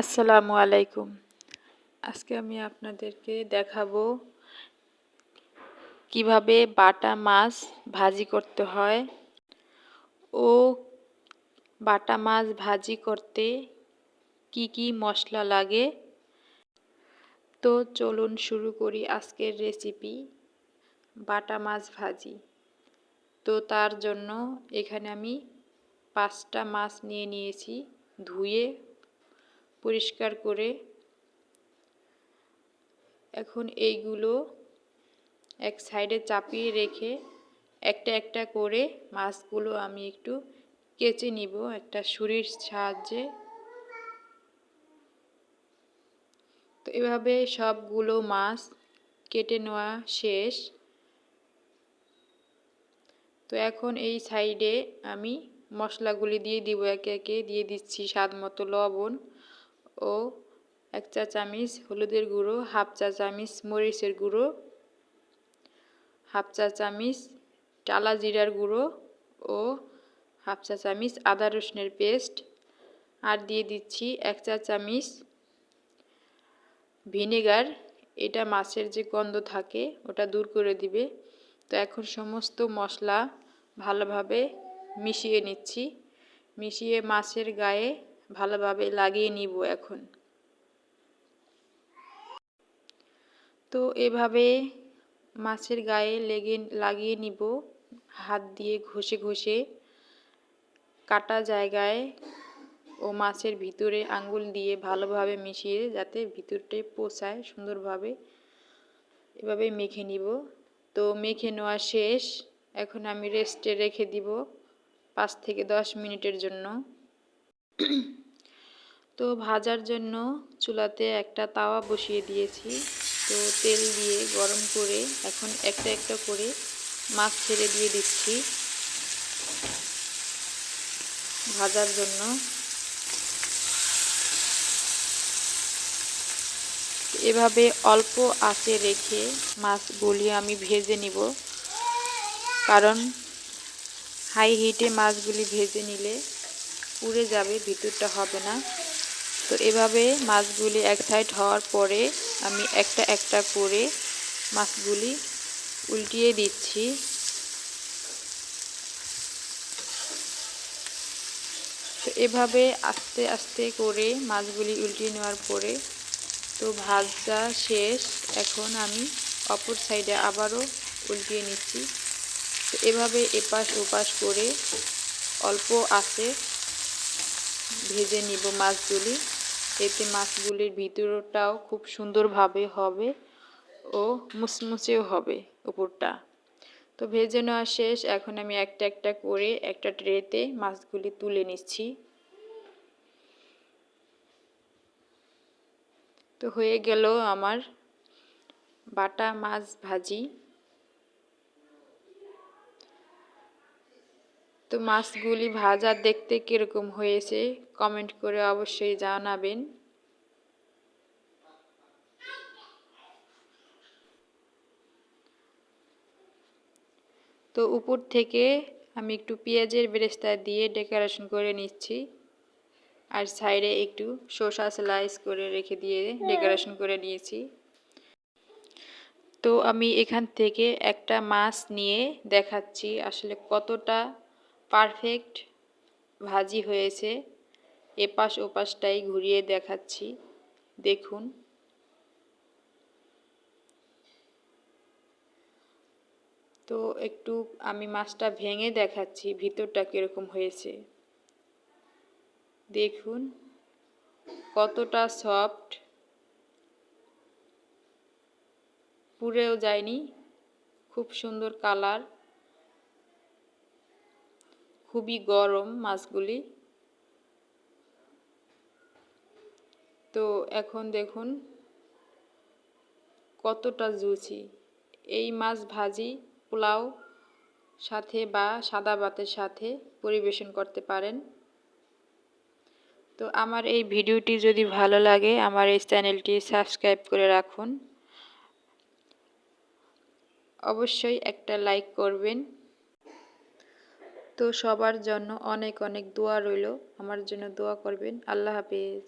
আসসালামু আলাইকুম। আজকে আমি আপনাদেরকে দেখাবো কীভাবে বাটা মাছ ভাজি করতে হয় ও বাটা মাছ ভাজি করতে কি কি মশলা লাগে। তো চলুন শুরু করি আজকের রেসিপি বাটা মাছ ভাজি। তো তার জন্য এখানে আমি পাঁচটা মাছ নিয়ে নিয়েছি ধুয়ে পরিষ্কার করে এখন এইগুলো এক সাইডে চাপিয়ে রেখে একটা একটা করে মাছগুলো আমি একটু কেচে নিব একটা ছুরির সাহায্যে। তো এভাবে সবগুলো মাছ কেটে নেওয়া শেষ। তো এখন এই সাইডে আমি মশলাগুলি দিয়ে দিব, একে একে দিয়ে দিচ্ছি স্বাদ মতো লবণ। ও এক চা চামচ হলুদের গুঁড়ো, হাফ চা চামচ মরিচের গুঁড়ো, হাফ চা চামচ টালা জিরার গুঁড়ো ও হাফ চা চামচ আদা রসুনের পেস্ট। আর দিয়ে দিচ্ছি এক চা চামচ ভিনেগার। এটা মাছের যে গন্ধ থাকে ওটা দূর করে দিবে। তো এখন সমস্ত মশলা ভালোভাবে মিশিয়ে নিচ্ছি। মিশিয়ে মাছের গায়ে ভালোভাবে লাগিয়ে নিব এখন। তো এভাবে মাছের গায়ে লেগে, লাগিয়ে নিব। হাত দিয়ে ঘষে ঘষে কাটা জায়গায় ও মাছের ভিতরে আঙ্গুল দিয়ে ভালোভাবে মিশিয়ে যাতে ভিতরটাই পোষায় সুন্দরভাবে এভাবে মেখে নিব। তো মেখে নেওয়া শেষ। এখন আমি রেস্টে রেখে দিব পাঁচ থেকে দশ মিনিটের জন্য। তো ভাজার জন্য চুলাতে একটা তাওয়া বসিয়ে দিয়েছি। তো তেল দিয়ে গরম করে এখন একটা একটা করে মাছ ছেড়ে দিয়ে দিচ্ছি। ভাজার জন্য। এভাবে অল্প আঁচে রেখে মাছ মাছগুলি আমি ভেজে নিব। কারণ হাই হিটে মাছগুলি ভেজে নিলে পুড়ে যাবে ভিতরটা হবে না। তো এভাবে মাছগুলি এক সাইড হওয়ার পরে আমি একটা একটা করে মাছগুলি উল্টিয়ে দিচ্ছি। তো এভাবে আস্তে আস্তে করে মাছগুলি উল্টিয়ে নেওয়ার পরে তো ভাজা শেষ। এখন আমি অপর সাইডে আবারও উল্টিয়ে নিচ্ছি। তো এভাবে এপাশ ওপাশ করে অল্প আছে। ভেজে নিব মাছগুলি। এতে মাছগুলির ভিতরটাও খুব সুন্দরভাবে হবে ও মুচমুচেও হবে উপরটা। তো ভেজে নেওয়া শেষ। এখন আমি একটা একটা করে একটা ট্রেতে মাছগুলি তুলে নিচ্ছি। তো হয়ে গেল আমার বাটা মাছ ভাজি। তো মাছগুলি ভাজা দেখতে কীরকম হয়েছে কমেন্ট করে অবশ্যই জানাবেন। তো উপর থেকে আমি একটু পেঁয়াজের বেরেস্তা দিয়ে ডেকোরেশন করে নিচ্ছি। আর সাইডে একটু শসা স্লাইস করে রেখে দিয়ে ডেকোরেশন করে নিয়েছি। তো আমি এখান থেকে একটা মাছ নিয়ে দেখাচ্ছি আসলে কতটা পারফেক্ট ভাজি হয়েছে। এপাশ ওপাশটাই ঘুরিয়ে দেখাচ্ছি। দেখুন। তো একটু আমি মাছটা ভেঙে দেখাচ্ছি, ভিতরটা কীরকম হয়েছে। দেখুন, কতটা সফট পুড়েও যায়নি, খুব সুন্দর কালার খুবই গরম মাছগুলি। তো এখন দেখুন কতটা জুচি এই মাছ ভাজি, পোলাও সাথে বা সাদা ভাতের সাথে পরিবেশন করতে পারেন। তো আমার এই ভিডিওটি যদি ভালো লাগে, আমার এই চ্যানেলটি সাবস্ক্রাইব করে রাখুন। অবশ্যই একটা লাইক করবেন। তো সবার জন্য অনেক অনেক দোয়া রইল। আমার জন্য দোয়া করবেন। আল্লাহ হাফিজ।